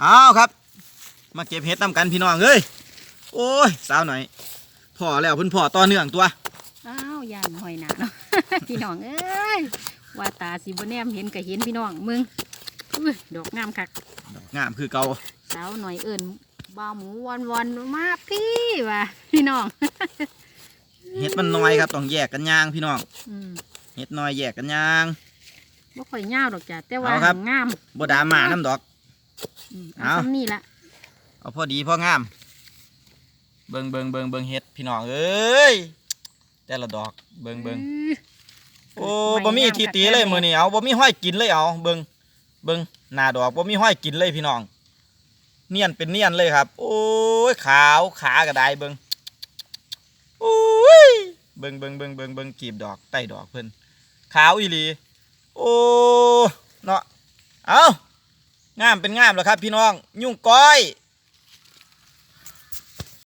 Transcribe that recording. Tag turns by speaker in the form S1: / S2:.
S1: เอาครับ มาเก็บเห็ดนำกันพี่น้องเอ้ยโอ้ยสาวหน่อยพ่อแล้วเพิ่นพ่อต่อเนื่องตัว
S2: อ้าวยานหอยหนาเนาะพี่น้องเอ้ยว่าตาสิบ่แนมเห็นก็เห็นพี่น้องมึงอุ้ยดอกงามคัก
S1: งามคือเก่า
S2: สาวหน่อยเอิญบ่าวหมูวันวันๆมาพี่ว่ะพี่น้อง
S1: เห็ดมันน้อยครับต้องแยกกันย่างพี่น้อง
S2: อืม
S1: เห็ดน้อยแยกกันย่าง
S2: บ่ค่อยยาวดอกจ้ะแต่ว่า
S1: เอาครับ
S2: งาม
S1: บ่ดราม่าน้ำดอก
S2: อืม
S1: เอา
S2: เอาซ้ำนี่ละ
S1: เอาพอดีพองาม เบิงเบิงเบิงเบิงเฮ็ดพี่น้องเอ้ยแต่ละดอกเบิงเบิง
S2: อื้อ
S1: โอ้บ่มีทีตีเลยมื้อนี้เอาบ่มีห้อยกินเลยเอาเบิงเบิงหน้าดอกบ่มีห้อยกินเลยพี่น้อง เนียนเป็นเนียนเลยครับ โอ้ยขาวขากระไดเบิงโอ้ยเบิงเบิงเบิงเบิงเบิงกีบดอกใต้ดอกเพิ่นขาวอีหลี โอ้เนาะเอา งามเป็นงามแล้วครับ พี่น้อง ยุ่งก้อย